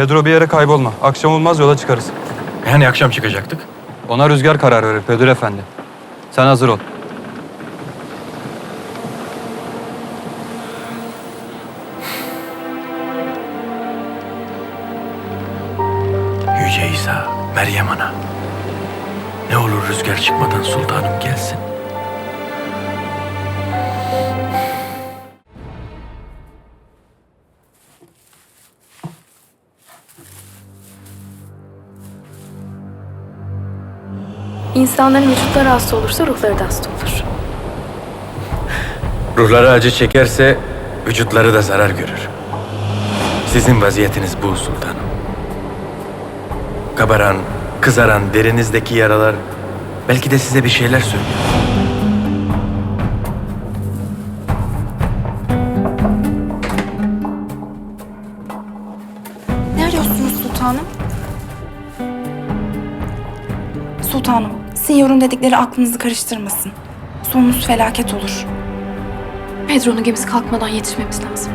Pedro bir yere kaybolma. Akşam olmaz yola çıkarız. Yani akşam çıkacaktık. Ona rüzgar karar verir Pedro efendi. Sen hazır ol. Yüce İsa, Meryem Ana. Ne olur rüzgar çıkmadan sultanım gelsin. İnsanların vücutları hasta olursa ruhları da hasta olur. Ruhları acı çekerse vücutları da zarar görür. Sizin vaziyetiniz bu sultanım. Kabaran, kızaran derinizdeki yaralar belki de size bir şeyler söylüyor. Sultanım, Sinyor'un dedikleri aklınızı karıştırmasın. Sonunuz felaket olur. Pedro'nun gemisi kalkmadan yetişmemiz lazım.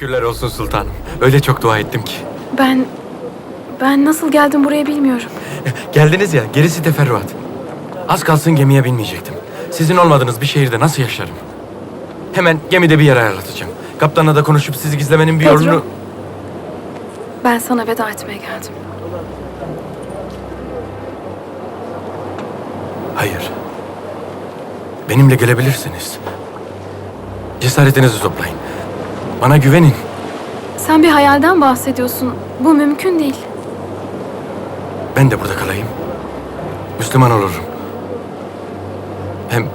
Şükürler olsun sultanım. Öyle çok dua ettim ki. Ben... Ben nasıl geldim buraya bilmiyorum. Geldiniz ya, gerisi teferruat. Az kalsın gemiye binmeyecektim. Sizin olmadığınız bir şehirde nasıl yaşarım? Hemen gemide bir yer ayarlatacağım. Kaptanla da konuşup sizi gizlemenin bir Pedro. yolunu... Ben sana veda etmeye geldim. Hayır. Benimle gelebilirsiniz. Cesaretinizi toplayın. Bana güvenin. Sen bir hayalden bahsediyorsun. Bu mümkün değil. Ben de burada kalayım. Müslüman olurum. Hem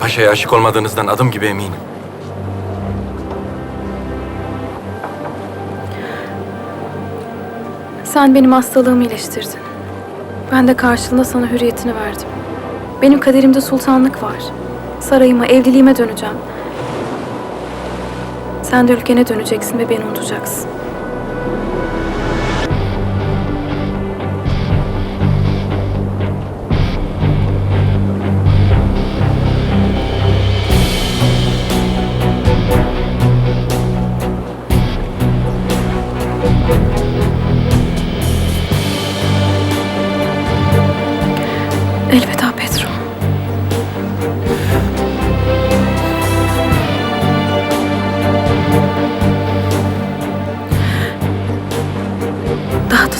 paşaya aşık olmadığınızdan adım gibi eminim. Sen benim hastalığımı iyileştirdin. Ben de karşılığında sana hürriyetini verdim. Benim kaderimde sultanlık var. Sarayıma, evliliğime döneceğim. Sen de ülkene döneceksin ve beni unutacaksın. Elveda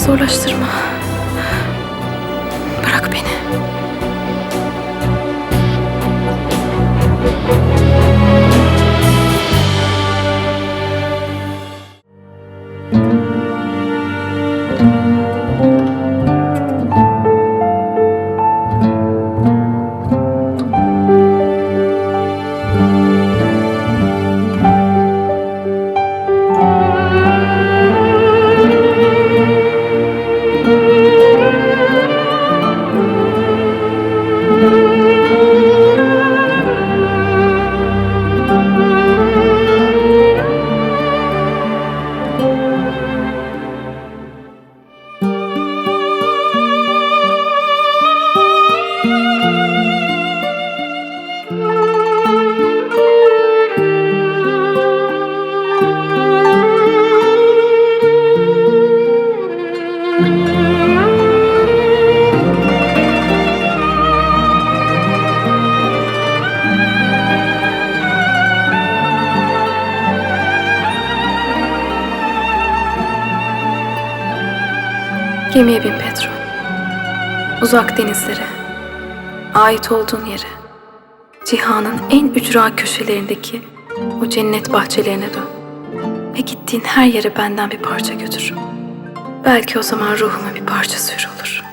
zorlaştırma. Gemiye bin Pedro. Uzak denizlere, ait olduğun yere, cihanın en ücra köşelerindeki o cennet bahçelerine dön. Ve gittiğin her yere benden bir parça götür. Belki o zaman ruhuma bir parça sür olur.